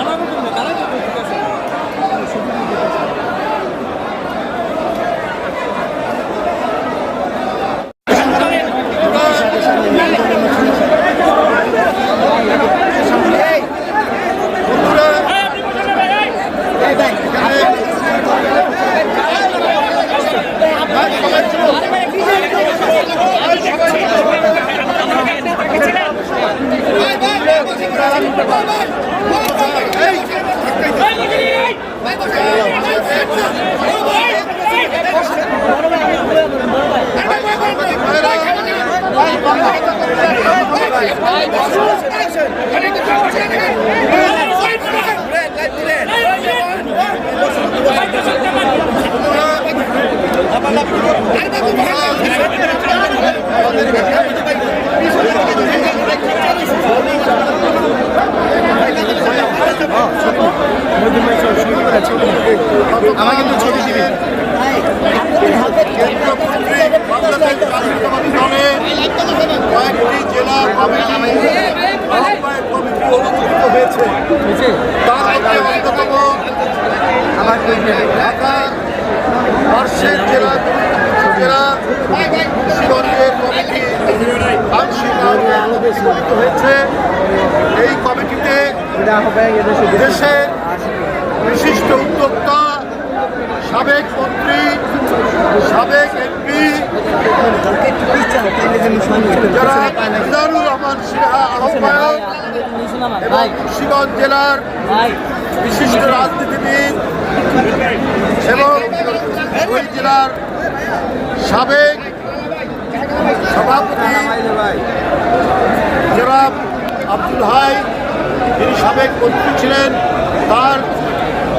আমার কয়েকটি জেলা কমিটি আহ্বায়ক কমিটি অনুমোদিত হয়েছে। তার মধ্যে অন্যতম ঢাকা পার্শ্বের জেলা জেলা কমিটি অনুমোদিত হয়েছে। এই কমিটিতে দেশের বিশিষ্ট উদ্যোক্তা সাবেক মন্ত্রী, সাবেক এমপি যারা মিজানুর রহমান সিনহা আহ্বায়ক এবং মুন্সিগঞ্জ জেলার বিশিষ্ট রাজনীতিবিদ এবং ওই জেলার সাবেক সভাপতি জনাব আব্দুল হাই, যিনি সাবেক মন্ত্রী ছিলেন, তার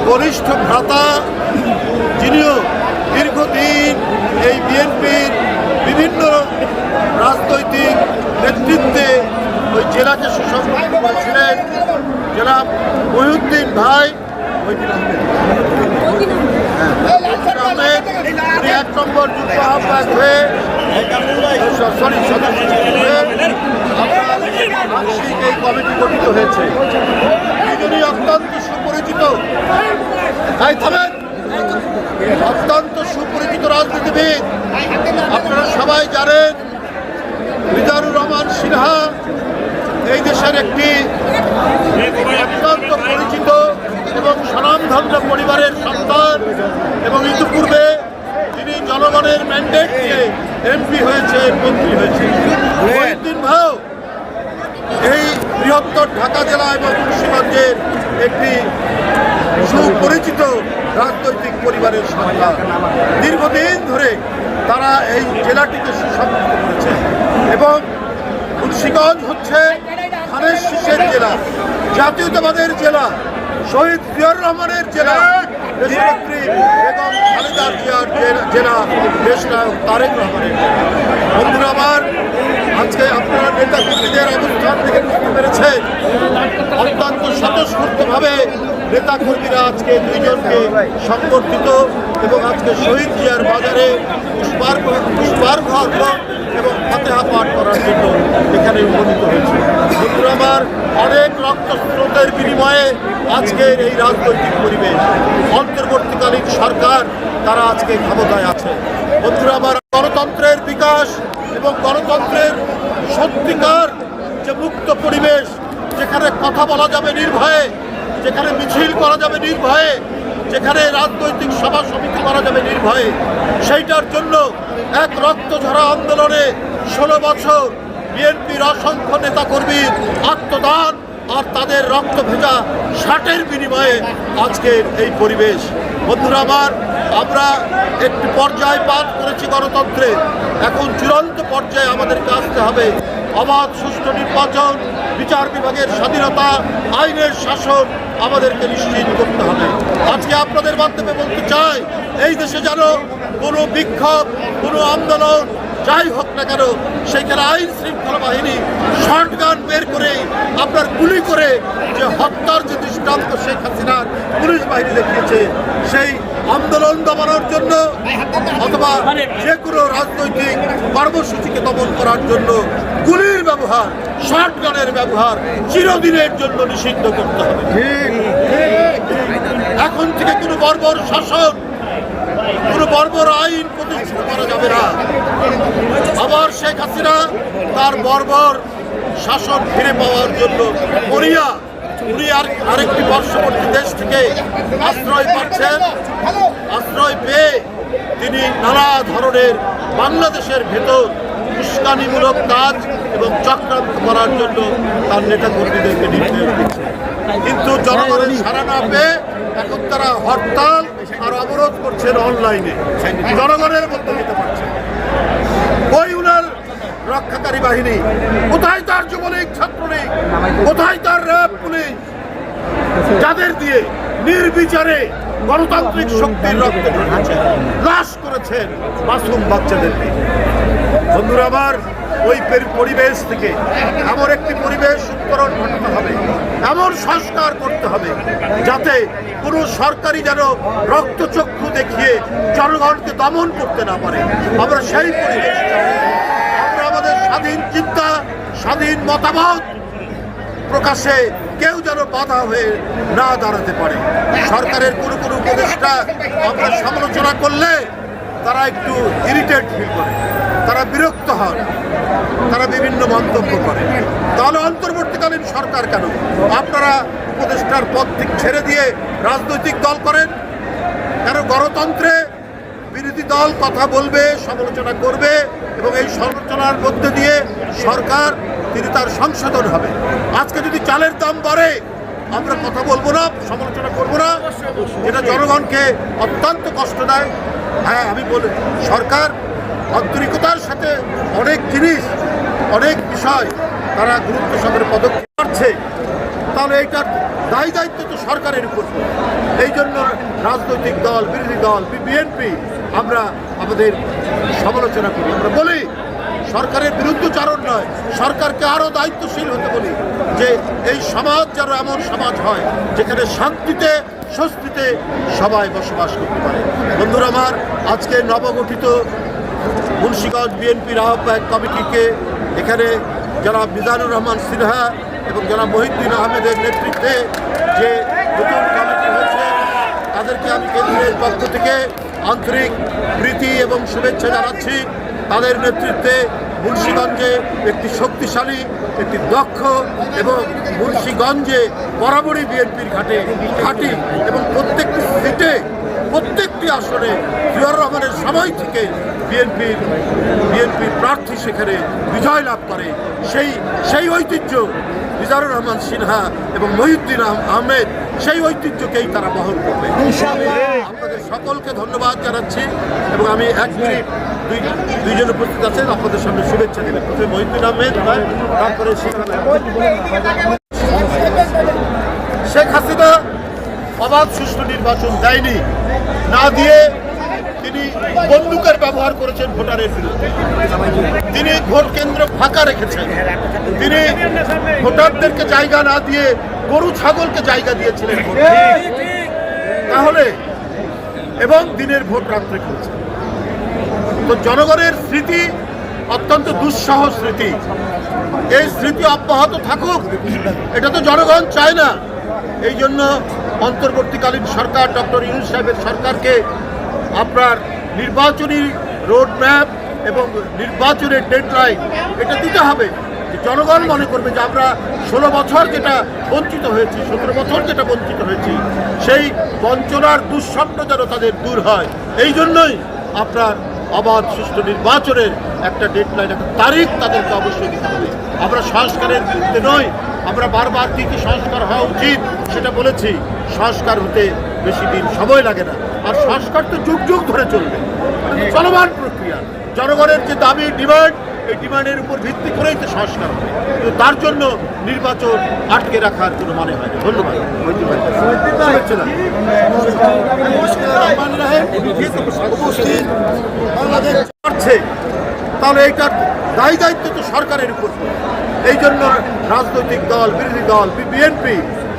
বরিষ্ঠ ভ্রাতা, যিনিও দীর্ঘদিন এই বিএনপির বিভিন্ন রাজনৈতিক নেতৃত্বে ওই জেলাকে সুসংগঠিত করেছিলেন জেলা মহিউদ্দিন ভাই। এক নম্বর যুদ্ধ আহ্বায়ক হয়ে, সরি, সদস্য এই কমিটি গঠিত হয়েছে। তিনি অত্যন্ত সুপরিচিত তাই থামেন। অত্যন্ত সুপরিচিত রাজনীতিবিদ। আপনারা সবাই জানেন মিজানুর রহমান সিনহা এই দেশের একটি অত্যন্ত পরিচিত এবং স্বনামধন্য পরিবারের সন্তান এবং ইতিপূর্বে তিনি জনগণের ম্যান্ডেট নিয়ে এমপি হয়েছেন মন্ত্রী হয়েছেন মহিউদ্দিন ভাও এই বৃহত্তর ঢাকা জেলা এবং মুন্সিগঞ্জের একটি সুপরিচিত রাজনৈতিক পরিবারের সন্তান দীর্ঘদিন ধরে তারা এই জেলাটিকে সুসংগঠিত করেছে এবং মুন্সিগঞ্জ হচ্ছে ধানের শীষের জেলা, জাতীয়তাবাদের জেলা, শহীদ জিয়াউর রহমানের জেলা, দেশনেত্রী বেগম খালেদা জিয়ার জেলা দেশ নায়ক তারেক রহমানের। বন্ধুরা আমার আজকে আপনারা নেতা কর্মীদের অবস্থান থেকে বুঝতে পেরেছেন অত্যন্ত স্বতঃস্ফূর্তভাবে নেতা কর্মীরা আজকে দুইজনকে সংবর্ধিত এবং আজকে শহীদ জিয়ার বাজারে পুষ্পার্ঘ পুষ্পার্ঘ অর্পণ এবং ফাতেহা পাঠ করার জন্য এখানে উপনীত হয়েছে। বন্ধুরা, আমার অনেক রক্তস্রোতের বিনিময়ে আজকের এই রাজনৈতিক পরিবেশ, অন্তর্বর্তীকালীন সরকার, তারা আজকে ক্ষমতায় আছে। বন্ধুরা, আমার গণতন্ত্রের বিকাশ এবং গণতন্ত্রের সত্যিকার যে মুক্ত পরিবেশ, যেখানে কথা বলা যাবে নির্ভয়ে, যেখানে মিছিল করা যাবে নির্ভয়ে, যেখানে রাজনৈতিক সভা সমিতি করা যাবে নির্ভয়ে, সেইটার জন্য এক রক্তঝরা আন্দোলনে ষোলো বছর বিএনপির অসংখ্য নেতাকর্মীর আত্মদান আর তাদের রক্ত ভেজা ষাটের বিনিময়ে আজকের এই পরিবেশ। বন্ধুরা আমার, আমরা একটি পর্যায় পার করেছি গণতন্ত্রে। এখন চূড়ান্ত পর্যায়ে আমাদেরকে আসতে হবে। অবাধ, সুষ্ঠু নির্বাচন, বিচার বিভাগের স্বাধীনতা, আইনের শাসন আমাদেরকে নিশ্চিত করতে হবে। আজকে আপনাদের মাধ্যমে বলতে চাই, এই দেশে যেন কোনো বিক্ষোভ, কোনো আন্দোলন যাই হোক না কেন সেইখানে আইন শৃঙ্খলা বাহিনী শর্ট গান বের করে আপনার গুলি করে যে হত্যার যে দৃষ্টান্ত শেখ হাসিনার পুলিশ বাহিনী দেখিয়েছে সেই আন্দোলন দমানোর জন্য অথবা যে কোনো রাজনৈতিক কর্মসূচিকে দমন করার জন্য গুলির ব্যবহার শর্ট গানের ব্যবহার চিরদিনের জন্য নিষিদ্ধ করতে হবে। এখন থেকে কোনো বর্বর শাসন কোনো বর্বর আইন প্রতিষ্ঠিত করা যাবে না। আবার শেখ হাসিনা তার বর্বর শাসন ফিরে পাওয়ার জন্য কোরিয়া, উনি আর আরেকটি পার্শ্ববর্তী দেশ থেকে আশ্রয় পাচ্ছেন। আশ্রয় পেয়ে তিনি নানা ধরনের বাংলাদেশের ভেতর উস্কানিমূলক কাজ এবং চক্রান্ত করার জন্য তার নেতা কর্মীদেরকে নির্দেশ দিচ্ছেন। কিন্তু জনগণের সারা না পেয়ে এখন তারা হরতাল আর অবরোধ করছেন অনলাইনে। জনগণের মধ্যে নিতে পারছেন। ওই উনার রক্ষাকারী বাহিনী, কোথায় তার যুবলীগ, ছাত্রলীগ, কোথায় তার র্যাব পুলিশ? যাদের দিয়ে নির্বিচারে গণতান্ত্রিক শক্তির রক্ত লাশ করেছেন মাসুম বাচ্চাদেরকে। বন্ধুরা আমার ওই পরিবেশ থেকে এমন একটি পরিবেশ উত্তরণ ঘটাতে হবে, এমন সংস্কার করতে হবে যাতে কোনো সরকারি যেন রক্তচক্ষু দেখিয়ে জনগণকে দমন করতে না পারে। আমরা সেই পরিবেশ আমরা আমাদের স্বাধীন চিন্তা, স্বাধীন মতামত প্রকাশে কেউ যেন বাধা হয়ে না দাঁড়াতে পারে। সরকারের কোনো কোনো উপদেষ্টা আমরা সমালোচনা করলে তারা একটু ইরিটেট ফিল করে, তারা বিরক্ত হন। মন্তব্য করে তাহলে অন্তর্বর্তীকালীন সরকার কেন? আপনারা উপদেষ্টার পদ ছেড়ে দিয়ে রাজনৈতিক দল করেন? কেন গণতন্ত্রে বিরোধী দল কথা বলবে, সমালোচনা করবে এবং এই সমালোচনার মধ্যে দিয়ে সরকার, তিনি তার সংশোধন হবে? আজকে যদি চালের দাম বাড়ে, আমরা কথা বলব না, সমালোচনা করব না। এটা জনগণকে অত্যন্ত কষ্ট দেয়। হ্যাঁ আমি বলি, সরকার আন্তরিকতার সাথে অনেক জিনিস, অনেক বিষয় তারা গুরুত্ব সহকারে পদক্ষেপ করছে, তাহলে এইটার দায়ী দায়িত্ব তো সরকারের উপর। এই জন্য রাজনৈতিক দল, বিরোধী দল, বিএনপি, আমরা আমাদের সমালোচনা করি। আমরা বলি, সরকারের বিরুদ্ধচারণ নয়, সরকারকে আরও দায়িত্বশীল হতে বলি যে এই সমাজ যেন এমন সমাজ হয় যেখানে শান্তিতে, স্বস্তিতে সবাই বসবাস করতে পারে। বন্ধুরা আমার, আজকে নবগঠিত মুন্সিগঞ্জ বিএনপির আহ্বায়ক কমিটিকে এখানে যারা মিজানুর রহমান সিনহা এবং যারা মহিউদ্দিন আহমেদের নেতৃত্বে যে নতুন কমিটি হয়েছে তাদেরকে আমি কেন্দ্রের পক্ষ থেকে আন্তরিক প্রীতি এবং শুভেচ্ছা জানাচ্ছি। তাদের নেতৃত্বে মুন্সিগঞ্জে একটি শক্তিশালী, একটি দক্ষ এবং মুন্সিগঞ্জে বরাবরই বিএনপির ঘাটে, ঘাঁটি এবং প্রত্যেকটি সিটে, প্রত্যেকটি আসনে জিয়াউর রহমানের সময় থেকে বিএনপির বিএনপির প্রার্থী সেখানে বিজয় লাভ করে। সেই সেই ঐতিহ্য মিজারুর রহমান সিনহা এবং মহিউদ্দিন আহ- আহমেদ, সেই ঐতিহ্যকেই তারা বহন করবে। আপনাদের সকলকে ধন্যবাদ জানাচ্ছি এবং আমি এক মিনিট দুই, দুইজন উপস্থিত আছেন। আপনাদের সামনে শুভেচ্ছা দিলেন প্রথমে মহিউদ্দিন আহমেদ, তারপরে শেখ হাসিনা। অবাধ সুষ্ঠু নির্বাচন দেয়নি। না দিয়ে বন্দুকের ব্যবহার করেছেন ভোটারের বিরুদ্ধে। তিনি ভোট কেন্দ্র ফাঁকা রেখেছেন। তিনি ভোটারদেরকে জায়গা না দিয়ে গরু, ছাগলকে জায়গা দিয়েছিলেন তাহলে, এবং দিনের ভোট রাত্রে করেছেন তো জনগণের স্মৃতি অত্যন্ত দুঃসহ স্মৃতি। এই স্মৃতি অব্যাহত থাকুক, এটা তো জনগণ চায় না। এই জন্য অন্তর্বর্তীকালীন সরকার, ডক্টর ইউনুস সাহেবের সরকারকে আপনার নির্বাচনী রোড ম্যাপ এবং নির্বাচনের ডেডলাইন এটা দিতে হবে। যে জনগণ মনে করবে যে আমরা ষোলো বছর যেটা বঞ্চিত হয়েছি, সতেরো বছর যেটা বঞ্চিত হয়েছি, সেই বঞ্চনার দুঃস্বপ্ন যেন তাদের দূর হয়। এই জন্যই আপনার অবাধ সুষ্ঠু নির্বাচনের একটা ডেডলাইন একটা তারিখ তাদেরকে অবশ্যই দিতে হবে। আমরা সংস্কারের বিরুদ্ধে নই, আমরা বারবার কী কী সংস্কার হওয়া উচিত সেটা বলেছি। সংস্কার হতে বেশি দিন সময় লাগে না। আর সংস্কার তো যুগ যুগ ধরে চলবে। চলমান প্রক্রিয়া। জনগণের যে দাবি, ডিমান্ড, এই ডিমান্ডের উপর ভিত্তি করেই তো সংস্কার হবে। কিন্তু তার জন্য নির্বাচন আটকে রাখার কোনো মানে হয় ধন্যবাদ। তাহলে এইটার দায়ী দায়িত্ব তো সরকারের উপর। এই জন্য রাজনৈতিক দল, বিরোধী দল বিএনপি,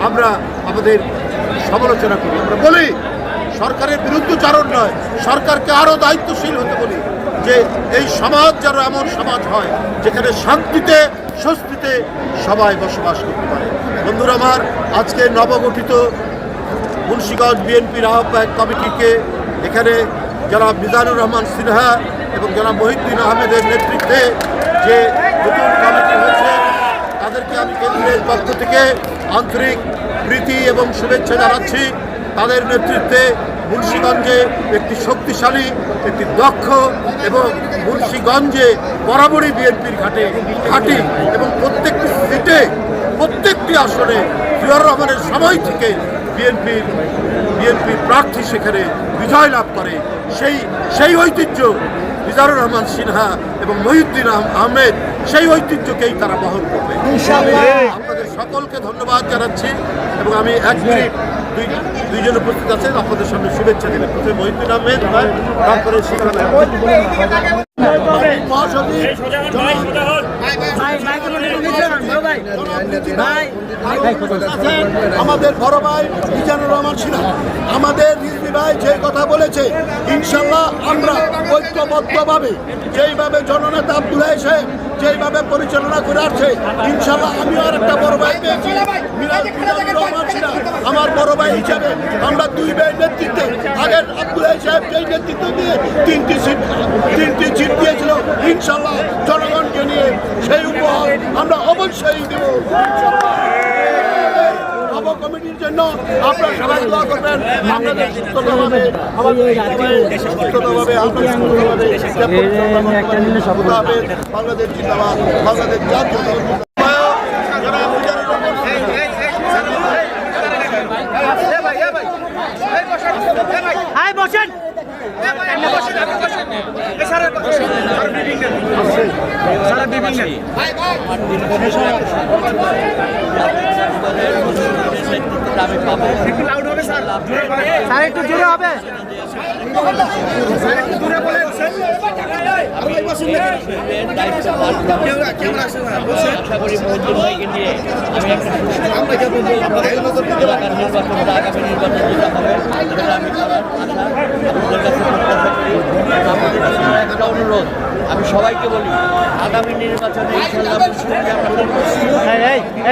আমরা আমাদের সমালোচনা করি। আমরা বলি সরকারের বিরুদ্ধচারণ নয়, সরকারকে আরও দায়িত্বশীল হতে বলি যে এই সমাজ যেন এমন সমাজ হয় যেখানে শান্তিতে, স্বস্তিতে সবাই বসবাস করতে পারে। বন্ধুরা আমার, আজকে নবগঠিত মুন্সিগঞ্জ বিএনপির আহ্বায়ক কমিটিকে এখানে যারা মিজানুর রহমান সিনহা এবং যারা মহিউদ্দিন আহমেদের নেতৃত্বে যে নতুন কমিটি হয়েছে, তাদেরকে আমি কেন্দ্রের পক্ষ থেকে আন্তরিক প্রীতি এবং শুভেচ্ছা জানাচ্ছি। তাদের নেতৃত্বে মুন্সিগঞ্জে একটি শক্তিশালী একটি দক্ষ এবং মুন্সীগঞ্জে বরাবরই বিএনপির ঘাটে ঘাটি এবং প্রত্যেকটি সিটে প্রত্যেকটি আসনে জিয়াউর রহমানের সময় থেকে বিএনপির বিএনপির প্রার্থী সেখানে বিজয় লাভ করে। সেই সেই ঐতিহ্য মিজানুর রহমান সিনহা এবং মহিউদ্দিন আহমেদ সেই ঐতিহ্যকেই তারা বহন করবে। আপনাদের সকলকে ধন্যবাদ জানাচ্ছি এবং আমি এক মিনিট দুই দুইজন উপস্থিত আছেন। আপনাদের সামনে শুভেচ্ছা দিলেন প্রথমে মহিউদ্দিন আহমেদ তারপরে ভাই সোজা হন আমাদের বড় ভাই মিজানুর রহমান সিনহা, আমাদের রিজভি ভাই যে কথা বলেছে, ইনশাল্লাহ আমরা ঐক্যবদ্ধভাবে যেইভাবে জননেতা আব্দুল সাহেব যেইভাবে পরিচালনা করে আসছে, ইনশাল্লাহ আমিও আর একটা বড় ভাই পেয়েছি। আমার বড় ভাই হিসাবে আমরা দুই ভাইয়ের নেতৃত্বে আগের আব্দুল সাহেব যেই নেতৃত্ব দিয়ে তিনটি সিট তিনটি সিট দিয়েছিল ইনশাল্লাহ জনগণকে নিয়ে সেই উপহার আমরা অবশ্যই দেব। কমিটির জন্য আপনারা সবাই দোয়া করবেন। আপনাদের সুস্থভাবে সুস্থভাবে আপনাদের সুস্থভাবে সুস্থভাবে বাংলাদেশ জিন্দাবাদ বাংলাদেশ জাতীয় দল জিন্দাবাদ। যারা মিজানুর রহমান আয় বসেন। স্যার একটু জোরে হবে। আশা করি মহিউদ্দিন ভাইকে নিয়ে আমি একটা সুষ্ঠু এলাকার নির্বাচনটা আগামী নির্বাচন যেটা হবে সেটা আমি করার আশা আপনাদের কাছে প্রত্যাশা করি আপনাদের কাছে আমার একটা অনুরোধ আমি সবাইকে বলি আগামী নির্বাচনে ইনশাল্লাহ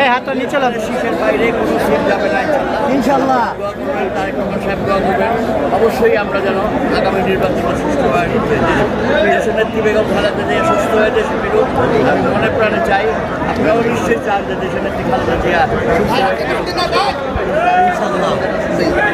এই হাতটা নিচে লাভ সিটের বাইরে কোনো সিট যাবে না ইনশাল্লাহ। তারেক রহমান সাহেব দোয়া করবেন। অবশ্যই আমরা যেন আগামী নির্বাচনে সুস্থ হয় দেশের নেত্রী বেগম খালেদা জিয়া সুস্থ হয়ে দেশে ফিরুক আমি মনে প্রাণে চাই আপনারাও নিশ্চয়ই চান যে দেশের নেত্রী খালেদা জিয়া সুস্থ হয়ে